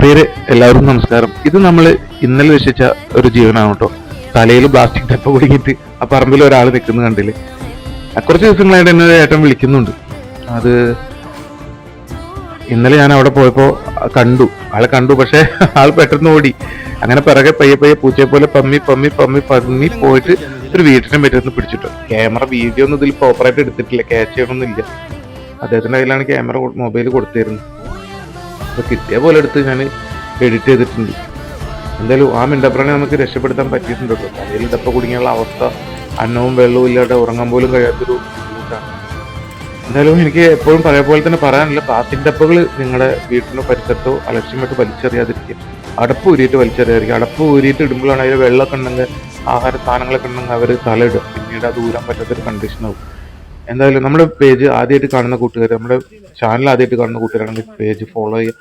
പ്രിയരെ എല്ലാവർക്കും നമസ്കാരം. ഇത് നമ്മൾ ഇന്നലെ രക്ഷിച്ച ഒരു ജീവനാണ് കേട്ടോ. തലയിൽ പ്ലാസ്റ്റിക് ഡപ്പ കുടുങ്ങിയിട്ട് ആ പറമ്പിൽ ഒരാൾ നിൽക്കുന്നത് കണ്ടില്ലേ? കുറച്ച് ദിവസങ്ങളായിട്ട് എന്നെ ഏട്ടൻ വിളിക്കുന്നുണ്ട്. അത് ഇന്നലെ ഞാൻ അവിടെ പോയപ്പോൾ കണ്ടു. ആളെ കണ്ടു പക്ഷേ ആൾ പെട്ടെന്ന് ഓടി. അങ്ങനെ പിറകെ പയ്യെ പയ്യെ പൂച്ചയെ പോലെ പമ്മി പമ്മി പമ്മി പമ്മി പോയിട്ട് ഒരു വീട്ടിനെ പറ്റുന്ന പിടിച്ചിട്ടു. ക്യാമറ വീഡിയോ ഒന്നും ഇതിൽ പ്രോപ്പറായിട്ട് എടുത്തിട്ടില്ല. ക്യാച്ച് ചെയ്യണമെന്നില്ല അദ്ദേഹത്തിന്റെ കയ്യിലാണ് ക്യാമറ മൊബൈൽ കൊടുത്തിരുന്നത്. അപ്പൊ കിട്ടിയ പോലെ എടുത്ത് ഞാൻ എഡിറ്റ് ചെയ്തിട്ടുണ്ട്. എന്തായാലും ആ മിണ്ടപ്രാണി നമുക്ക് രക്ഷപ്പെടുത്താൻ പറ്റിയിട്ടുണ്ടല്ലോ. തലയിൽ ഇതപ്പ കുടുങ്ങിയുള്ള അവസ്ഥ അന്നവും വെള്ളവും ഇല്ലാതെ ഉറങ്ങാൻ പോലും കഴിയാത്തൊരു ബുദ്ധിമുട്ടാണ്. എന്തായാലും എനിക്ക് എപ്പോഴും പഴയ പോലെ തന്നെ പറയാനില്ല. പ്ലാസ്റ്റിക് ഡപ്പകൾ നിങ്ങളുടെ വീട്ടിനോ പരിസരത്തോ അലക്ഷ്യമായിട്ട് വലിച്ചെറിയാതിരിക്കുക. അടപ്പ് ഊരിയിട്ട് വലിച്ചെറിയാതിരിക്കുക. അടപ്പ് ഊരിയിട്ട് ഇടുമ്പോഴാണ് അതിൽ വെള്ളമൊക്കെ ഉണ്ടെങ്കിൽ ആഹാര സാധനങ്ങളൊക്കെ ഉണ്ടെങ്കിൽ അവർ തലയിടും പിന്നീട് അത് ഊരാൻ പറ്റാത്തൊരു കണ്ടീഷനാവും എന്തായാലും നമ്മുടെ പേജ് ആദ്യമായിട്ട് കാണുന്ന കൂട്ടുകാർ നമ്മുടെ ചാനൽ ആദ്യമായിട്ട് കാണുന്ന കൂട്ടുകാരാണെങ്കിൽ പേജ് ഫോളോ ചെയ്യുക.